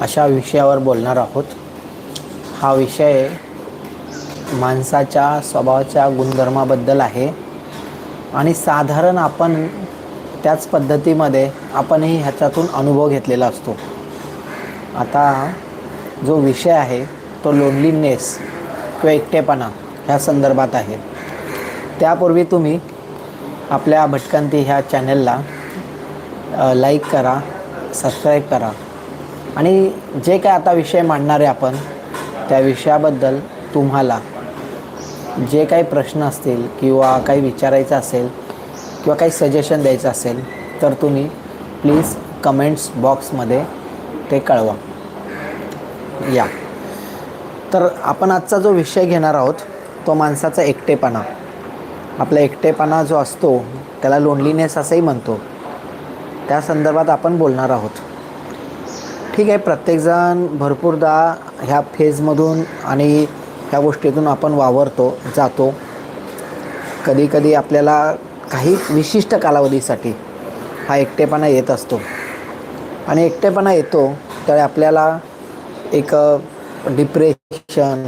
अशा विषयावर बोलणार आहोत. हा विषय माणसाच्या स्वभावाच्या गुणधर्माबद्दल आहे. आणि साधारण आपण त्याच पद्धतीमध्ये आपणही ह्याच्यातून अनुभव घेतलेला असतो. आता जो विषय आहे तो लोनलीनेस किंवा एकटेपणा ह्या संदर्भात आहे. त्यापूर्वी तुम्ही आपल्या भटकंती ह्या चॅनलला लाईक करा सबस्क्राईब करा. आणि जे काय आता विषय मांडणार आहे आपण त्या विषयाबद्दल तुम्हाला जे काही प्रश्न असतील किंवा काही विचारायचं असेल किंवा काही सजेशन द्यायचं असेल तर तुम्ही प्लीज कमेंट्स बॉक्समध्ये ते कळवा. या. तर आपण आजचा जो विषय घेणार आहोत तो माणसाचा एकटेपणा. आपला एकटेपणा जो असतो त्याला लोनलीनेस असंही म्हणतो. त्या संदर्भात आपण बोलणार आहोत. ठीक आहे प्रत्येकजण भरपूरदा ह्या फेजमधून आणि ह्या गोष्टीतून आपण वावरतो जातो. कधीकधी आपल्याला काही विशिष्ट कालावधीसाठी हा एकटेपणा येत असतो. आणि एकटेपणा येतो तर आपल्याला एक डिप्रेशन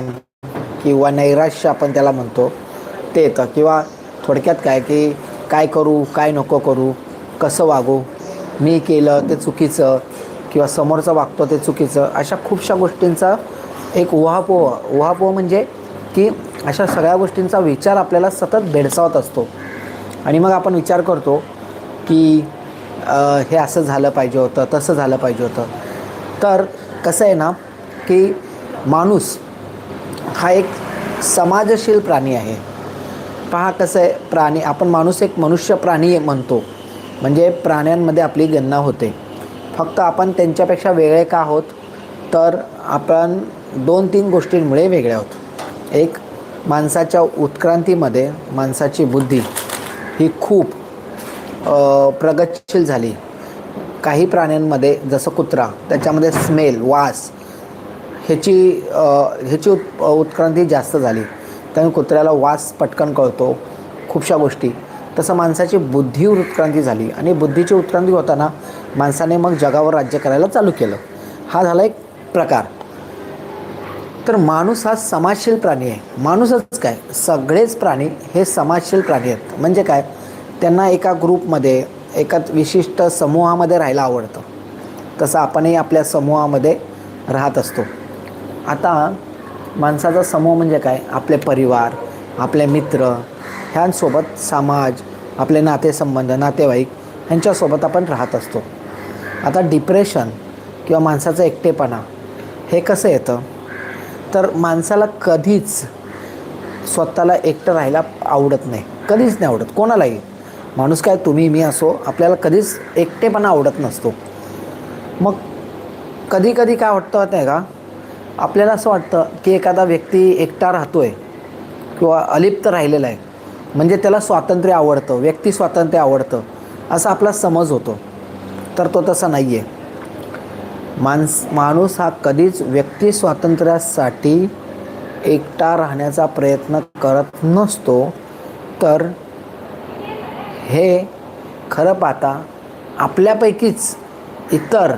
किंवा नैराश्य आपण त्याला म्हणतो. ते येतं. किंवा थोडक्यात काय की काय करू काय नको करू कसं वागू मी केलं ते चुकीचं किंवा समोरचं वागतो ते चुकीचं अशा खूपशा गोष्टींचा एक उहापोह उहापोह म्हणजे की अशा सगळ्या गोष्टींचा विचार आपल्याला सतत भेडसावत असतो. आणि मग आपण विचार करतो की हे असं झालं पाहिजे होतं तसं झालं पाहिजे होतं. तर कसं आहे ना की माणूस हा एक समाजशील प्राणी आहे. पहा कसं आहे प्राणी आपण माणूस एक मनुष्य प्राणी म्हणतो. म्हणजे प्राण्यांमध्ये आपली गणना होते. फक्त आपण त्यांच्यापेक्षा वेगळे का आहोत तर आपण दोन तीन गोष्टींमुळे वेगळे आहोत. एक माणसाच्या उत्क्रांतीमध्ये माणसाची बुद्धी ही खूप प्रगतशील झाली. काही प्राण्यांमध्ये जसं कुत्रा त्याच्यामध्ये स्मेल वास ह्याची ह्याची उत् उत्क्रांती जास्त झाली. त्यामुळे कुत्र्याला वास पटकन कळतो खूपशा गोष्टी. तसं माणसाची बुद्धी उत्क्रांती झाली आणि बुद्धीची उत्क्रांती होताना माणसाने मग जगावर राज्य करायला चालू केलं. हा झाला एक प्रकार. तर माणूस हा समाजशील प्राणी आहे. माणूसच काय? सगळेच प्राणी हे समाजशील प्राणी आहेत. म्हणजे काय? त्यांना एका ग्रुपमध्ये एका विशिष्ट समूहामध्ये राहायला आवडतं. तसं आपणही आपल्या समूहामध्ये राहत असतो. आता माणसाचा समूह म्हणजे काय? आपले परिवार आपले मित्र ह्यांसोबत समाज आपले नातेसंबंध नातेवाईक ह्यांच्यासोबत आपण राहत असतो. आता डिप्रेशन किंवा माणसाचा एकटेपणा हे कसं येतं? तर माणसाला कधीच स्वतःला एकटं राहायला आवडत नाही. कधीच नाही आवडत. कोणालाही. माणूस काय तुम्ही मी असो आपल्याला कधीच एकटेपणा आवडत नसतो. मग कधी कधी काय वाटतं नाही का? आपल्याला असं वाटतं की एखादा व्यक्ती एकटा राहतो आहे किंवा अलिप्त राहिलेला आहे. म्हणजे त्याला स्वातंत्र्य आवडतं व्यक्ती स्वातंत्र्य आवडतं असा आपला समज होतो. तर तो तसा नाही आहे माणस माणूस हा कधीच व्यक्ती स्वातंत्र्यासाठी एकटा राहण्याचा प्रयत्न करत नसतो. तर हे खरं पाहता आपल्यापैकीच इतर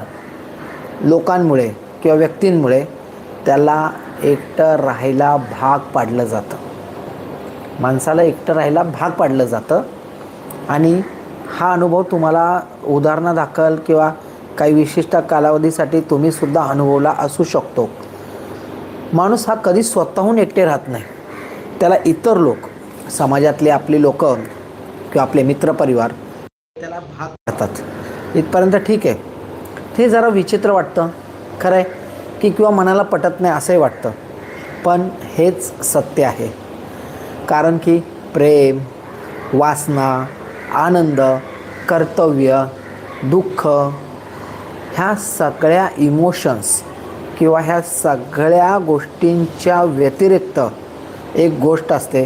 लोकांमुळे किंवा व्यक्तींमुळे त्याला एकटं राहायला भाग पाडलं जातं. माणसाला एकटं राहायला भाग पाडलं जातं. आणि हा अनुभव तुम्हाला उदाहरणादाखल किंवा काही विशिष्ट कालावधीसाठी तुम्हीसुद्धा अनुभवला असू शकतो. माणूस हा कधी स्वतःहून एकटे राहत नाही. त्याला इतर लोक समाजातले आपली लोक किंवा आपले मित्रपरिवार त्याला भाग करतात. इथपर्यंत ठीक आहे. ते जरा विचित्र वाटतं. खरं आहे की किंवा मनाला पटत नाही असंही वाटतं. पण हेच सत्य आहे. कारण की प्रेम वासना आनंद कर्तव्य दुःख ह्या सगळ्या इमोशन्स किंवा ह्या सगळ्या गोष्टींच्या व्यतिरिक्त एक गोष्ट असते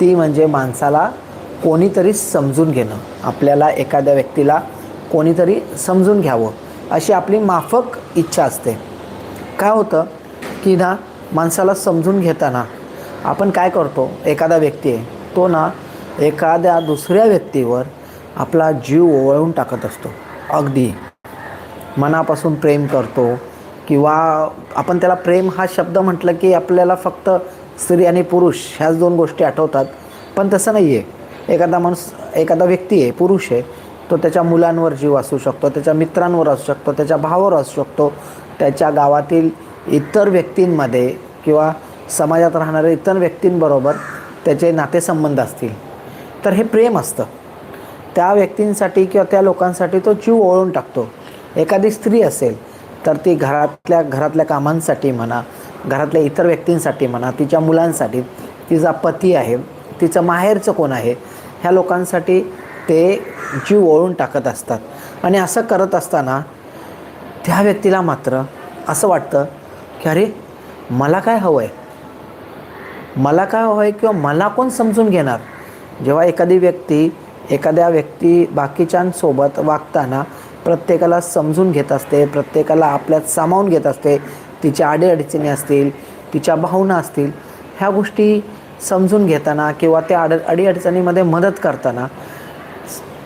ती म्हणजे माणसाला कोणीतरी समजून घेणं. आपल्याला एखाद्या व्यक्तीला कोणीतरी समजून घ्यावं अशी आपली माफक इच्छा असते. काय होतं की ना माणसाला समजून घेताना आपण काय करतो एखादा व्यक्ती आहे तो ना एखाद्या दुसऱ्या व्यक्तीवर आपला जीव ओवळून टाकत असतो. अगदी. मनापासून प्रेम करतो किंवा आपण त्याला प्रेम हा शब्द म्हटलं की आपल्याला फक्त स्त्री आणि पुरुष ह्याच दोन गोष्टी आठवतात. पण तसं नाही आहे एखादा माणूस एखादा व्यक्ती आहे पुरुष आहे तो त्याच्या मुलांवर जीव असू शकतो त्याच्या मित्रांवर असू शकतो त्याच्या भावावर असू शकतो त्याच्या गावातील इतर व्यक्तींमध्ये किंवा समाजात राहणाऱ्या इतर व्यक्तींबरोबर त्याचे नातेसंबंध असतील. तर हे प्रेम असतं. त्या व्यक्तींसाठी किंवा त्या लोकांसाठी तो जीव ओळून टाकतो. एखादी स्त्री असेल तर ती घरातल्या घरातल्या कामांसाठी म्हणा घरातल्या इतर व्यक्तींसाठी म्हणा तिच्या मुलांसाठी तिचा पती आहे तिचं माहेरचं कोण आहे ह्या लोकांसाठी ते जीव ओळून टाकत असतात. आणि असं करत असताना त्या व्यक्तीला मात्र असं वाटतं की अरे मला काय हवं आहे मला काय हवं आहे किंवा मला कोण समजून घेणार? जेव्हा एखादी व्यक्ती एखाद्या व्यक्ती बाकीच्यांसोबत वागताना प्रत्येकाला समजून घेत असते प्रत्येकाला आपल्यात सामावून घेत असते तिच्या अडीअडचणी असतील तिच्या भावना असतील ह्या गोष्टी समजून घेताना किंवा त्या अड अडीअडचणीमध्ये मदत करताना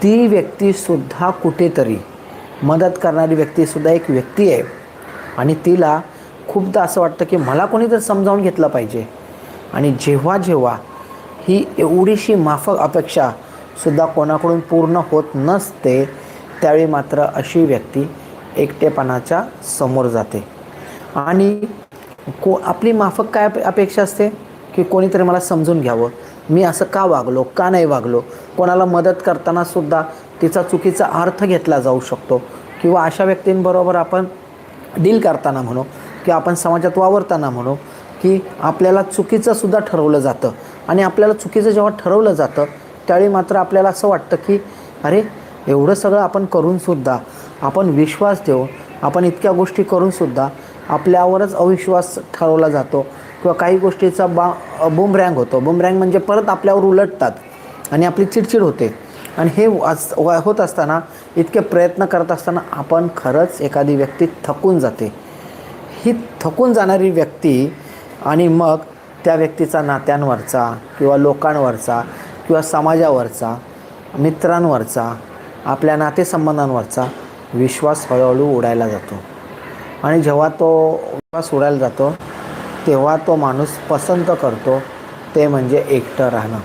ती व्यक्तीसुद्धा कुठेतरी मदत करणारी व्यक्तीसुद्धा एक व्यक्ती आहे. आणि तिला खूपदा असं वाटतं की मला कोणी तर समजावून घेतलं पाहिजे. आणि जेव्हा जेव्हा ही एवढीशी माफक अपेक्षासुद्धा कोणाकडून पूर्ण होत नसते त्यावेळी मात्र अशी व्यक्ती एकटेपणाच्या समोर जाते. आणि को आपली माफक काय अप- अपेक्षा असते? की कोणीतरी मला समजून घ्यावं. मी असं का वागलो का नाही वागलो? कोणाला मदत करताना सुद्धा तिचा चुकीचा अर्थ घेतला जाऊ शकतो. किंवा अशा व्यक्तींबरोबर आपण डील करताना म्हणू किंवा आपण समाजात वावरताना म्हणू की आपल्याला चुकीचं सुद्धा ठरवलं जातं. आणि आपल्याला चुकीचं जेव्हा ठरवलं जातं त्यावेळी मात्र आपल्याला असं वाटतं की अरे एवढं सगळं आपण करूनसुद्धा आपण विश्वास देऊ आपण इतक्या गोष्टी करूनसुद्धा आपल्यावरच अविश्वास ठरवला जातो किंवा काही गोष्टीचा बा बुमरँग होतो. बुमरँग म्हणजे परत आपल्यावर उलटतात आणि आपली चिडचिड होते. आणि हे वाच- होत असताना इतके प्रयत्न करत असताना आपण खरंच एखादी व्यक्ती थकून जाते. ही थकून जाणारी व्यक्ती आणि मग त्या व्यक्तीचा नात्यांवरचा किंवा लोकांवरचा किंवा समाजावरचा मित्रांवरचा आपल्या नातेसंबंधांवरचा विश्वास हळूहळू उडायला जातो. आणि जेव्हा तो विश्वास उडायला जातो तेव्हा तो माणूस पसंत करतो ते म्हणजे एकटं राहणं.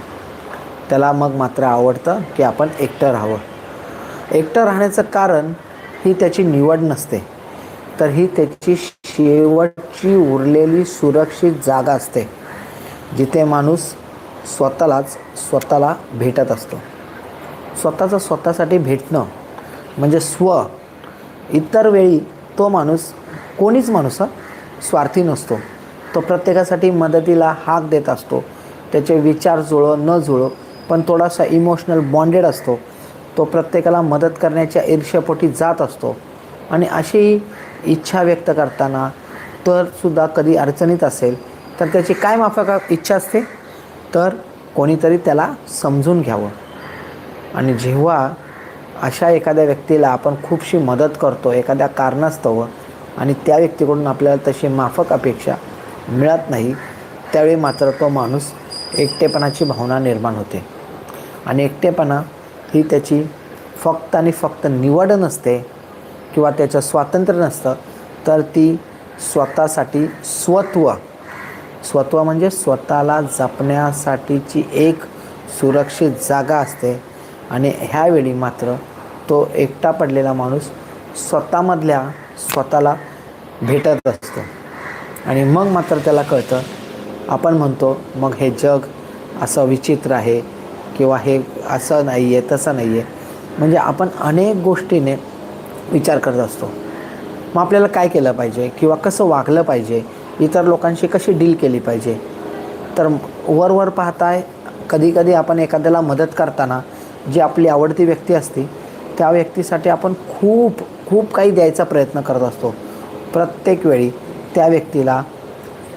त्याला मग मात्र आवडतं की आपण एकटं राहावं. एकटं राहण्याचं कारण ही त्याची निवड नसते. तर ही त्याची शेवटची उरलेली सुरक्षित जागा असते. जिथे माणूस स्वतःलाच स्वतःला भेटत असतो. स्वतःचं स्वतःसाठी भेटणं म्हणजे स्व. इतर वेळी तो माणूस कोणीच माणूस स्वार्थी नसतो. तो प्रत्येकासाठी मदतीला हाक देत असतो. त्याचे विचार जुळो न जुळो पण थोडासा इमोशनल बॉन्डेड असतो. तो प्रत्येकाला मदत करण्याच्या ईर्ष्यापोटी जात असतो. आणि अशी इच्छा व्यक्त करताना तर सुद्धा कधी अडचणीत असेल तर त्याची काय माफक इच्छा असते? तर कोणीतरी त्याला समजून घ्यावं. आणि जेव्हा अशा एखाद्या व्यक्तीला आपण खूपशी मदत करतो एखाद्या कारणास्तव आणि त्या व्यक्तीकडून आपल्याला तशी माफक अपेक्षा मिळत नाही त्यावेळी मात्र तो माणूस एकटेपणाची भावना निर्माण होते. आणि एकटेपणा ही त्याची फक्त आणि फक्त निवड नसते किंवा त्याचं स्वातंत्र्य नसतं तर ती स्वतःसाठी स्वत्व स्वत्व म्हणजे स्वतःला जपण्यासाठीची एक सुरक्षित जागा असते. आणि ह्यावेळी मात्र तो एकटा पडलेला माणूस स्वतःमधल्या स्वतःला भेटत असतो. आणि मग मात्र त्याला कळतं आपण म्हणतो मग हे जग असं विचित्र आहे किंवा हे असं नाही आहे तसं नाही आहे म्हणजे आपण अनेक गोष्टीने विचार करत असतो. मग आपल्याला काय केलं पाहिजे किंवा कसं वागलं पाहिजे इतर लोकांशी कशी डील केली पाहिजे? तर वरवर पाहताय कधीकधी आपण एखाद्याला मदत करताना जी आपली आवडती व्यक्ती असते त्या व्यक्तीसाठी आपण खूप खूप काही द्यायचा प्रयत्न करत असतो. प्रत्येक वेळी त्या व्यक्तीला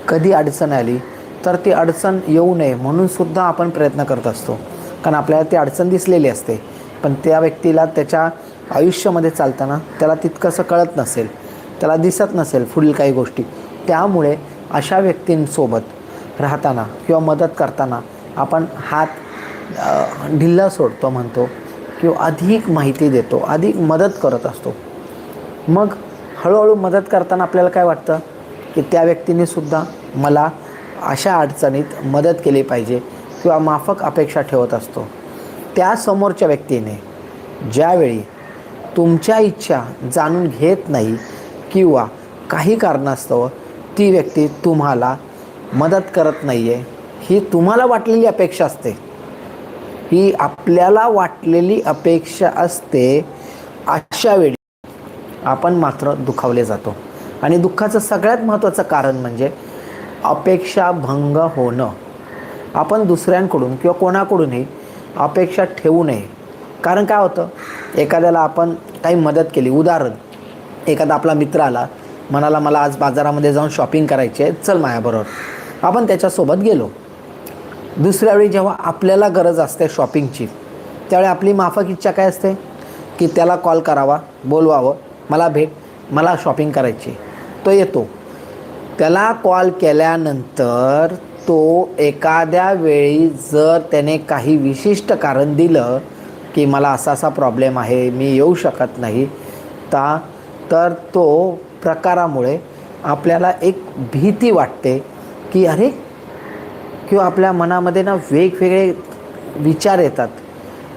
कधी अडचण आली तर ती अडचण येऊ नये म्हणून सुद्धा आपण प्रयत्न करत असतो. कारण आपल्याला ती अडचण दिसलेली असते. पण त्या व्यक्तीला त्याच्या आयुष्यामध्ये चालताना त्याला तितकंसं कळत नसेल त्याला दिसत नसेल पुढील काही गोष्टी. त्यामुळे अशा व्यक्तींसोबत राहताना किंवा मदत करताना आपण हात ढिल्ला सोडतो म्हणतो किंवा अधिक माहिती देतो अधिक मदत करत असतो. मग हळूहळू मदत करताना आपल्याला काय वाटतं? की त्या व्यक्तीनेसुद्धा मला अशा अडचणीत मदत केली पाहिजे किंवा माफक अपेक्षा ठेवत असतो. त्या समोरच्या व्यक्तीने ज्यावेळी तुमच्या इच्छा जाणून घेत नाही किंवा काही कारणास्तव ती व्यक्ती तुम्हाला मदत करत नाही आहे ही तुम्हाला वाटलेली अपेक्षा असते. ही आपल्याला वाटलेली अपेक्षा असते अशा वेळी आपण मात्र दुखावले जातो. आणि दुःखाचं सगळ्यात महत्त्वाचं कारण म्हणजे अपेक्षा भंग होणं. आपण दुसऱ्यांकडून किंवा कोणाकडूनही अपेक्षा ठेवू नये. कारण काय होतं? एखाद्याला आपण काही मदत केली उदाहरण एखादा आपला मित्र आला म्हणाला मला आज बाजारामध्ये जाऊन शॉपिंग करायची आहे चल माझ्याबरोबर आपण त्याच्यासोबत गेलो. दुसऱ्या वेळी जेव्हा आपल्याला गरज असते शॉपिंगची त्यावेळी आपली माफक इच्छा काय असते? की त्याला कॉल करावा बोलवावं. मला भेट मला शॉपिंग करायची तो येतो. त्याला कॉल केल्यानंतर तो एखाद्या वेळी जर त्याने काही विशिष्ट कारण दिलं की मला असा असा प्रॉब्लेम आहे मी येऊ शकत नाही ता तर तो प्रकारामुळे आपल्याला एक भीती वाटते की अरे किंवा आपल्या मनामध्ये ना वेगवेगळे विचार येतात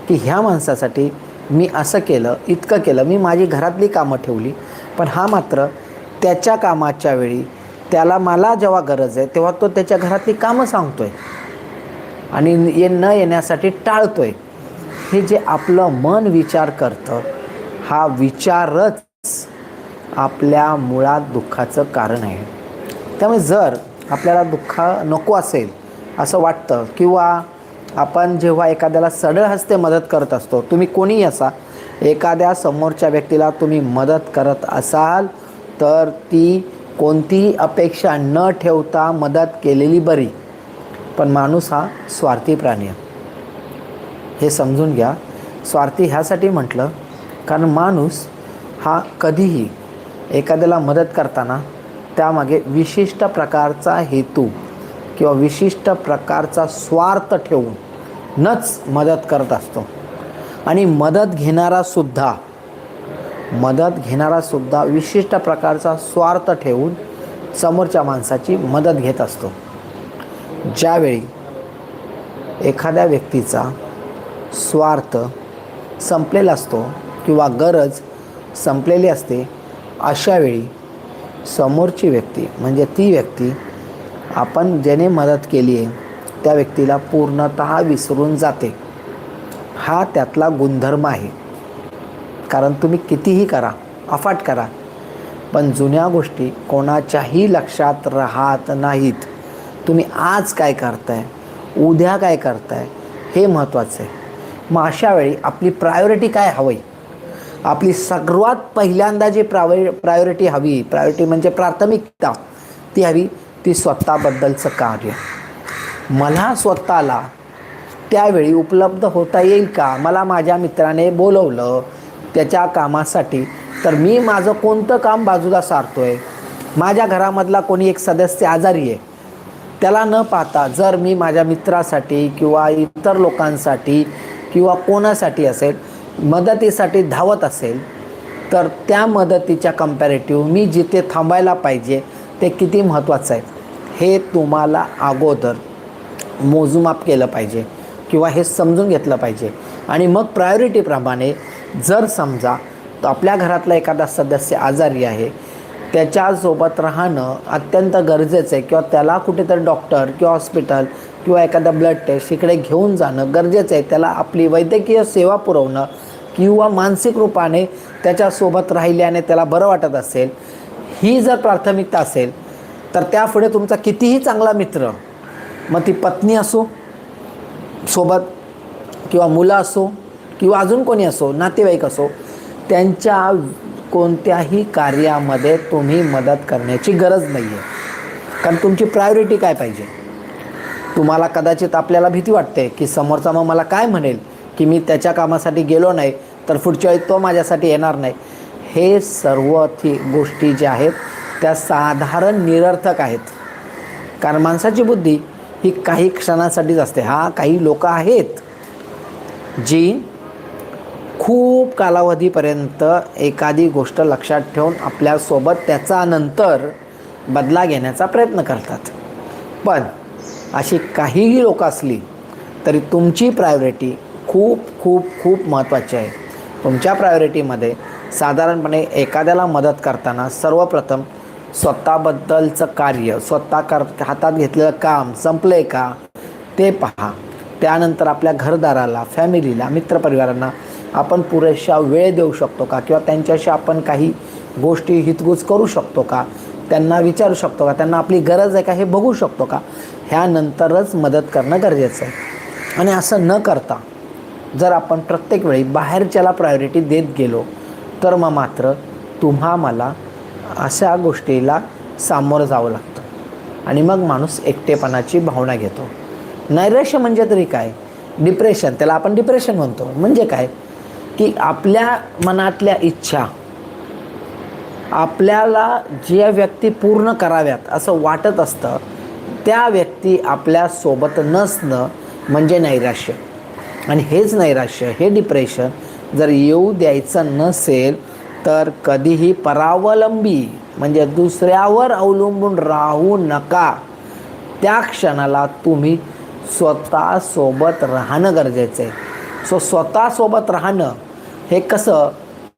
की ह्या माणसासाठी मी असं केलं इतकं केलं मी माझी घरातली कामं ठेवली पण हा मात्र त्याच्या कामाच्या वेळी त्याला मला जेव्हा गरज आहे तेव्हा तो त्याच्या घरातली कामं सांगतो आहे आणि ये न येण्यासाठी टाळतो आहे हे जे आपलं मन विचार करतं हा विचारच आपल्या मुळात दुःखाचं कारण आहे. त्यामुळे जर आपल्याला दुःख नको असेल असं वाटतं किंवा आपण जेव्हा एखाद्याला सडळ हस्ते मदत करत असतो तुम्ही कोणीही असा एखाद्या समोरच्या व्यक्तीला तुम्ही मदत करत असाल तर ती कोणतीही अपेक्षा न ठेवता मदत केलेली बरी. पण माणूस हा स्वार्थी प्राणी आहे. हे समजून घ्या. स्वार्थी ह्यासाठी म्हटलं कारण माणूस हा कधीही एखाद्याला मदत करताना त्यामागे विशिष्ट प्रकारचा हेतू किंवा विशिष्ट प्रकारचा स्वार्थ ठेवून नच मदत करत असतो. आणि मदत घेणारासुद्धा मदत घेणारासुद्धा विशिष्ट प्रकारचा स्वार्थ ठेवून समोरच्या माणसाची मदत घेत असतो. ज्यावेळी एखाद्या व्यक्तीचा स्वार्थ संपलेला असतो किंवा गरज संपलेली असते अशावेळी समोरची व्यक्ती म्हणजे ती व्यक्ती आपण ज्याने मदत केली आहे त्या व्यक्तीला पूर्णतः विसरून जाते. हा त्यातला गुणधर्म आहे. कारण तुम्ही कितीही करा अफाट करा पण जुन्या गोष्टी कोणाच्याही लक्षात राहत नाहीत. तुम्ही आज काय करताय उद्या काय करताय हे महत्त्वाचं आहे. मग अशावेळी आपली प्रायोरिटी काय हवी आपली सर्वात पहिल्यांदा जी प्रावे प्रायोरिटी हवी प्रायोरिटी म्हणजे प्राथमिकता ती हवी ती स्वतःबद्दलचं कार्य. मला स्वतःला त्यावेळी उपलब्ध होता येईल का? मला माझ्या मित्राने बोलवलं त्याच्या कामासाठी. तर मी माझं कोणतं काम बाजूला सारतो आहे माझ्या घरामधला कोणी एक सदस्य आजारी आहे? त्याला न पाहता जर मी माझ्या मित्रासाठी किंवा इतर लोकांसाठी किंवा कोणासाठी असेल मदतीसाठी धावत असेल तर त्या मदतीच्या कम्पॅरेटिव्ह मी जिथे थांबायला पाहिजे ते किती महत्त्वाचं आहे? हे तुम्हाला अगोदर मोजमाप केलं पाहिजे किंवा हे समजून घेतलं पाहिजे. आणि मग प्रायोरिटीप्रमाणे जर समजा तो आपल्या घरातला एखादा सदस्य आजारी आहे त्याच्यासोबत राहणं अत्यंत गरजेचं आहे किंवा त्याला कुठेतरी डॉक्टर किंवा हॉस्पिटल किंवा एखादा ब्लड टेस्ट इकडे घेऊन जाणं गरजेचं आहे. त्याला आपली वैद्यकीय सेवा पुरवणं किंवा मानसिक रूपाने त्याच्यासोबत राहिल्याने त्याला बरं वाटत असेल ही जर प्राथमिकता असेल तर त्यापुढे तुमचा कितीही चांगला मित्र मग ती पत्नी असो सोबत किंवा मुलं असो किंवा अजून कोणी असो नातेवाईक असो त्यांच्या कोणत्याही कार्यामध्ये तुम्ही मदत करण्याची गरज नाही आहे कारण तुमची प्रायोरिटी काय पाहिजे? तुम्हाला कदाचित आपल्याला भीती वाटते की समोरचा मग मला काय म्हणेल की मी त्याच्या कामासाठी गेलो नाही तर पुढच्या वेळी तो माझ्यासाठी येणार नाही. हे सर्व ती गोष्टी ज्या आहेत त्या साधारण निरर्थक आहेत. कारण माणसाची बुद्धी ही काही क्षणासाठीच असते. हा काही लोक आहेत जी खूप कालावधीपर्यंत एखादी गोष्ट लक्षात ठेवून आपल्यासोबत त्याचा नंतर बदला घेण्याचा प्रयत्न करतात. पण अशी काहीही लोक असली तरी तुमची प्रायोरिटी खूप खूप खूप महत्त्वाची आहे. तुमच्या प्रायोरिटीमध्ये साधारणपणे एखाद्याला मदत करताना सर्वप्रथम स्वतःबद्दलचं कार्य स्वतः कर हातात घेतलेलं काम संपलं आहे का ते पहा. त्यानंतर आपल्या घरदाराला फॅमिलीला मित्रपरिवारांना आपण पुरेशा वेळ देऊ शकतो का? किंवा त्यांच्याशी आपण काही गोष्टी हितगुज करू शकतो का? त्यांना विचारू शकतो का? त्यांना आपली गरज आहे का? हे बघू शकतो का? ह्यानंतरच मदत करणं गरजेचं आहे. आणि असं न करता जर आपण प्रत्येक वेळी बाहेरच्याला प्रायोरिटी देत गेलो तर मग मात्र तुम्हा मला अशा गोष्टीला सामोरं जावं लागतं. आणि मग माणूस एकटेपणाची भावना घेतो. नैराश्य म्हणजे तरी काय? डिप्रेशन त्याला आपण डिप्रेशन म्हणतो. म्हणजे काय? की आपल्या मनातल्या इच्छा आपल्याला ज्या व्यक्ती पूर्ण कराव्यात असं वाटत असतं त्या व्यक्ती आपल्यासोबत नसणं म्हणजे नैराश्य. आणि हेच नैराश्य हे डिप्रेशन जर येऊ द्यायचं नसेल तर कधीही परावलंबी म्हणजे दुसऱ्यावर अवलंबून राहू नका. त्या क्षणाला तुम्ही स्वतःसोबत राहणं गरजेचं आहे. सो स्वतःसोबत राहणं हे कसं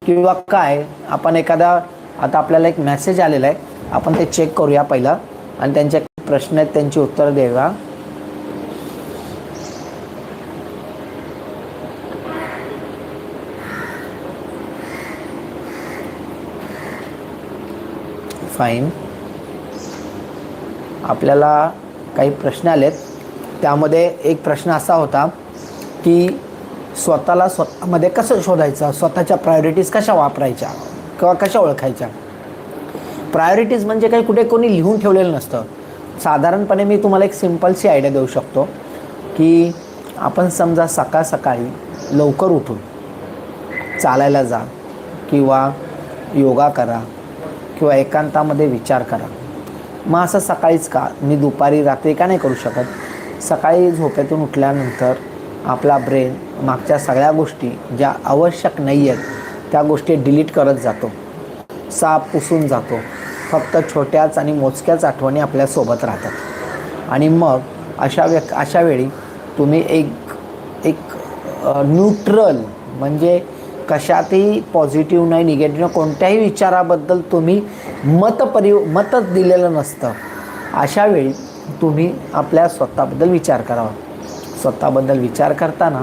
किंवा काय? आपण एखादा आता आपल्याला एक मेसेज आलेला आहे. आपण ते चेक करूया पहिला. आणि त्यांचे प्रश्न आहेत त्यांची उत्तरं देऊया फाईन आपल्याला काही प्रश्न आलेत. त्यामध्ये एक प्रश्न असा होता की स्वतःला स्वतःमध्ये कसं शोधायचं? स्वतःच्या प्रायोरिटीज कशा वापरायच्या? किंवा कशा ओळखायच्या? प्रायोरिटीज म्हणजे काही कुठे कोणी लिहून ठेवलेलं नसतं. साधारणपणे मी तुम्हाला एक सिम्पलशी आयडिया देऊ शकतो की आपण समजा सकाळ सकाळी लवकर उठून चालायला जा किंवा योगा करा. किंवा एकांतामध्ये विचार करा. मग असं सकाळीच का? मी दुपारी रात्री का नाही करू शकत? सकाळी झोपेतून उठल्यानंतर आपला ब्रेन मागच्या सगळ्या गोष्टी ज्या आवश्यक नाही आहेत त्या गोष्टी डिलीट करत जातो. साप पुसून जातो. फक्त छोट्याच आणि मोजक्याच आठवणी आपल्यासोबत राहतात. आणि मग अशा व्यक् अशा वेळी तुम्ही एक एक न्यूट्रल म्हणजे कशातही पॉझिटिव्ह नाही निगेटिव्ह कोणत्याही विचाराबद्दल तुम्ही मत परि मतच दिलेलं नसतं. अशा वेळी तुम्ही आपल्या स्वतःबद्दल विचार करावा स्वतःबद्दल विचार करताना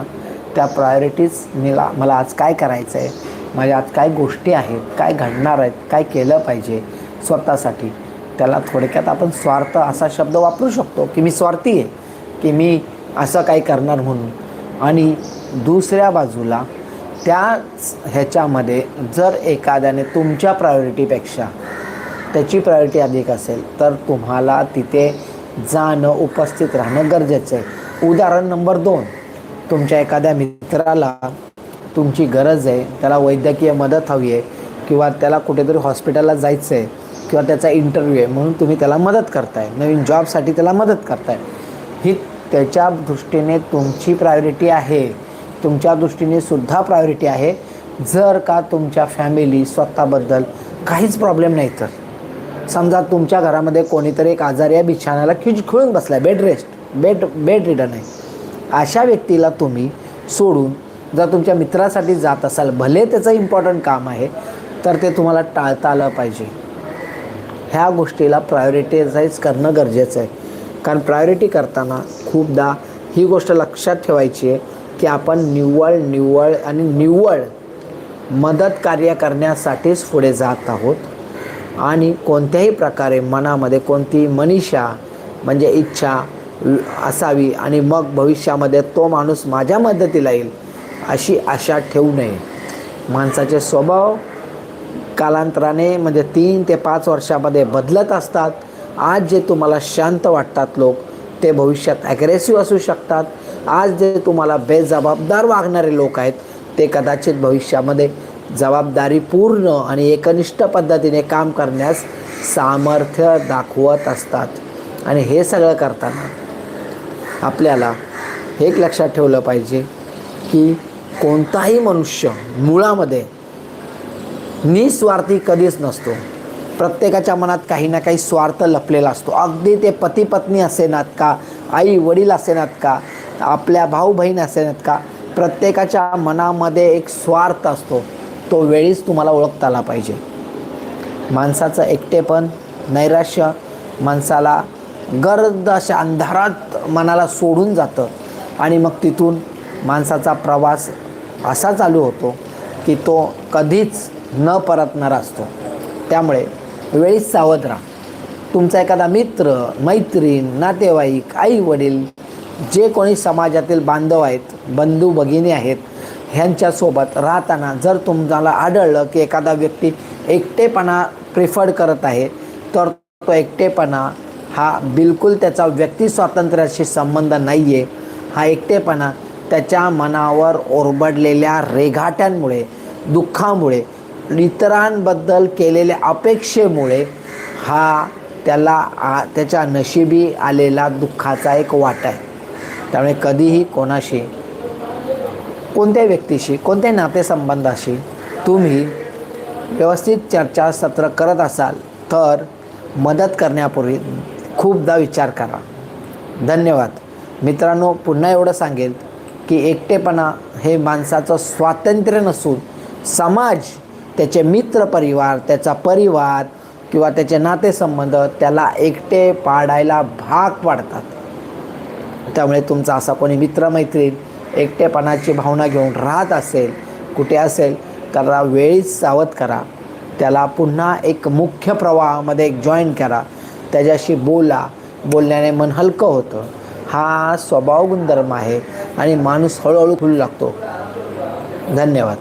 त्या प्रायोरिटीज मला मला आज काय करायचं आहे माझ्या आज काय गोष्टी आहेत? काय घडणार आहेत? काय केलं पाहिजे स्वतःसाठी? त्याला थोडक्यात आपण स्वार्थ असा शब्द वापरू शकतो की मी स्वार्थी आहे की मी असं काय करणार म्हणून. आणि दुसऱ्या बाजूला त्या ह्याच्यामध्ये जर एखाद्याने तुमच्या प्रायोरिटीपेक्षा त्याची प्रायोरिटी अधिक असेल तर तुम्हाला तिथे जाणं उपस्थित राहणं गरजेचं आहे. उदाहरण नंबर दोन तुमच्या एखाद्या मित्राला तुमची गरज आहे त्याला वैद्यकीय मदत हवी आहे किंवा त्याला कुठेतरी हॉस्पिटलला जायचं आहे किंवा त्याचा इंटरव्ह्यू आहे म्हणून तुम्ही त्याला मदत करताय नवीन जॉबसाठी त्याला मदत करताय. ही त्याच्या दृष्टीने तुमची प्रायोरिटी आहे. तुमच्या दृष्टीने सुद्धा प्रायोरिटी आहे. जर का तुमच्या फॅमिली स्वतःबद्दल काहीच प्रॉब्लेम नाही तर. समजा तुमच्या घरामध्ये कोणीतरी एक आजारी या बिछाण्याला खिच खिळून बसला आहे bed rest bed bed ridden आहे अशा व्यक्तीला तुम्ही सोडून जर तुमच्या मित्रासाठी जात असाल भले त्याचं इम्पॉर्टंट काम आहे तर ते तुम्हाला टाळता आलं पाहिजे. ह्या गोष्टीला प्रायोरिटाईज करणं गरजेचं आहे. कारण प्रायोरिटी करताना खूपदा ही गोष्ट लक्षात ठेवायची आहे. की आपण निव्वळ निव्वळ आणि निव्वळ मदत कार्य करण्यासाठीच पुढे जात आहोत. आणि कोणत्याही प्रकारे मनामध्ये कोणती मनीषा म्हणजे इच्छा असावी आणि मग भविष्यामध्ये तो माणूस माझ्या मदतीला येईल अशी आशा ठेवू नये. माणसाचे स्वभाव कालांतराने म्हणजे तीन ते पाच वर्षामध्ये बदलत असतात. आज जे तुम्हाला शांत वाटतात लोक ते भविष्यात ॲग्रेसिव्ह असू शकतात. आज जे तुम्हाला बेजबाबदार वागणारे लोक आहेत ते कदाचित भविष्यामध्ये जबाबदारीपूर्ण आणि एकनिष्ठ पद्धतीने काम करण्यास सामर्थ्य दाखवत असतात. आणि हे सगळं करताना आपल्याला हे एक लक्षात ठेवलं पाहिजे की कोणताही मनुष्य मुळामध्ये निस्वार्थी कधीच नसतो. प्रत्येकाच्या मनात काही ना काही स्वार्थ लपलेला असतो. अगदी ते पती पत्नी असेनात का आई वडील असेनात का आपल्या भाऊ बहीण असेनात का प्रत्येकाच्या मनामध्ये एक स्वार्थ असतो. तो वेळीच तुम्हाला ओळखता आला पाहिजे. माणसाचं एकटेपण नैराश्य माणसाला गर्द अशा अंधारात मनाला सोडून जातं. आणि मग तिथून माणसाचा प्रवास असा चालू होतो की तो कधीच न परतणारा असतो. त्यामुळे वेळीच सावध राहा. तुमचा एखादा मित्र मैत्रीण नातेवाईक आई वडील जे कोणी समाजातील बांधव आहेत बंधू भगिनी आहेत ह्यांच्यासोबत राहताना जर तुम्हाला आढळलं की एखादा व्यक्ती एकटेपणा प्रिफर्ड करत आहे तर तो एकटेपणा हा बिलकुल त्याचा व्यक्ती स्वातंत्र्याशी संबंध नाही आहे हा एकटेपणा त्याच्या मनावर ओरबडलेल्या रेघाट्यांमुळे दुःखामुळे इतरांबद्दल केलेल्या अपेक्षेमुळे हा त्याला आ त्याच्या नशिबी आलेला दुःखाचा एक वाटा आहे. त्यामुळे कधीही कोणाशी कोणत्याही व्यक्तीशी कोणत्याही नातेसंबंधाशी तुम्ही व्यवस्थित चर्चासत्र करत असाल तर मदत करण्यापूर्वी खूपदा विचार करा. धन्यवाद. मित्रांनो पुन्हा एवढं सांगेल की एकटेपणा हे माणसाचं स्वातंत्र्य नसून समाज त्याचे मित्र परिवार त्याचा परिवार किंवा त्याचे नातेसंबंध त्याला एकटे पाडायला भाग पाडतात. त्यामुळे तुमचा असा कोणी मित्रमैत्रीण एकटेपणाची भावना घेऊन राहत असेल कुठे असेल तर वेळीच सावध करा. त्याला पुन्हा एक मुख्य प्रवाहामध्ये एक जॉईन करा. त्याच्याशी बोला. बोलण्याने मन हलकं होतं. हा स्वभाव गुणधर्म आहे आणि माणूस हळूहळू खुलू लागतो. धन्यवाद.